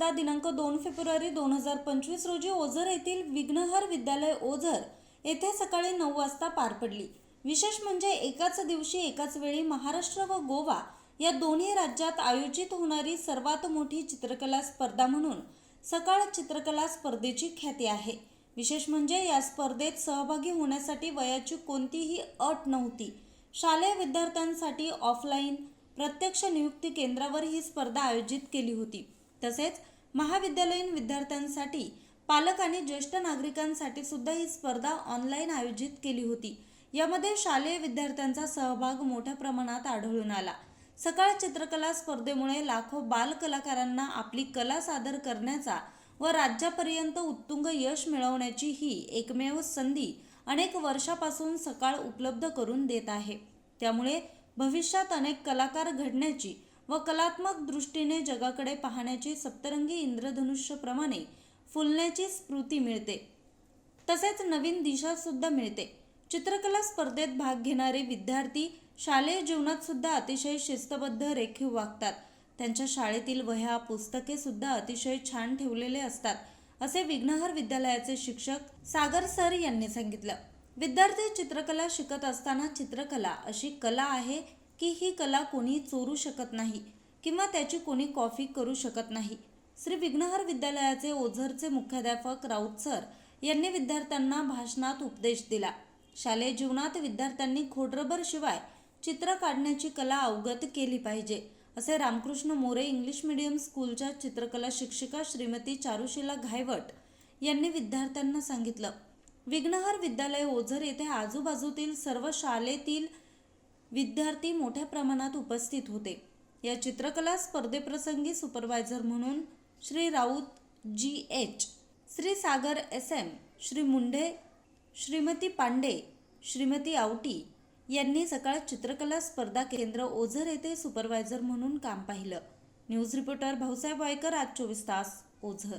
स्पर्धा दिनांक दोन फेब्रुवारी दोन हजार पंचवीस रोजी ओझर येथील विघ्नहर विद्यालय ओझर येथे सकाळी नऊ वाजता पार पडली. विशेष म्हणजे एकाच दिवशी एकाच वेळी महाराष्ट्र व गोवा या दोन्ही राज्यात आयोजित होणारी सर्वात मोठी चित्रकला स्पर्धा म्हणून सकाळ चित्रकला स्पर्धेची ख्याती आहे. विशेष म्हणजे या स्पर्धेत सहभागी होण्यासाठी वयाची कोणतीही अट नव्हती. शालेय विद्यार्थ्यांसाठी ऑफलाईन प्रत्यक्ष नियुक्ती केंद्रावर ही स्पर्धा आयोजित केली होती. तसेच महाविद्यालयीन विद्यार्थ्यांसाठी पालक आणि ज्येष्ठ नागरिकांसाठी सुद्धा ही स्पर्धा ऑनलाईन आयोजित केली होती. यामध्ये शालेय विद्यार्थ्यांचा सहभाग मोठ्या प्रमाणात आढळून आला. सकाळ चित्रकला स्पर्धेमुळे लाखो बाल कलाकारांना आपली कला सादर करण्याचा व राज्यापर्यंत उत्तुंग यश मिळवण्याची ही एकमेव संधी अनेक वर्षापासून सकाळ उपलब्ध करून देत आहे. त्यामुळे भविष्यात अनेक कलाकार घडण्याची व कलात्मक दृष्टीने जगाकडे पाहण्याची सप्तरंगी इंद्रधनुष्यप्रमाणे फुलण्याची स्फूर्ती मिळते. तसेच नवीन दिशासुद्धा मिळते. चित्रकला स्पर्धेत भाग घेणारे विद्यार्थी शालेय जीवनात सुद्धा अतिशय शिस्तबद्ध रेखीव वागतात. त्यांच्या शाळेतील वह्या पुस्तके सुद्धा अतिशय छान ठेवलेले असतात असे विघ्नहर विद्यालयाचे शिक्षक सागर सर यांनी सांगितलं. विद्यार्थी चित्रकला शिकत असताना चित्रकला अशी कला आहे की ही कला कोणी चोरू शकत नाही किंवा त्याची कोणी कॉफी करू शकत नाही. श्री विघ्नहर विद्यालयाचे ओझरचे मुख्याध्यापक राऊत सर यांनी विद्यार्थ्यांना भाषणात उपदेश दिला. शालेय जीवनात विद्यार्थ्यांनी खोडरबर शिवाय चित्र काढण्याची कला अवगत केली पाहिजे असे रामकृष्ण मोरे इंग्लिश मीडियम स्कूलच्या चित्रकला शिक्षिका श्रीमती चारुशिला घायवट यांनी विद्यार्थ्यांना सांगितलं. विघ्नहर विद्यालय ओझर येथे आजूबाजूतील सर्व शाळेतील विद्यार्थी मोठ्या प्रमाणात उपस्थित होते. या चित्रकला स्पर्धेप्रसंगी सुपरवायझर म्हणून Shri Raut ji H Shri Sagar S M Shri Munde Shrimati Pande Shrimati Awati यांनी सकाळ चित्रकला स्पर्धा केंद्र ओझर येथे सुपरवायझर म्हणून काम पाहिलं. न्यूज रिपोर्टर भाऊसाहेब वायकर आज चोवीस तास ओझर.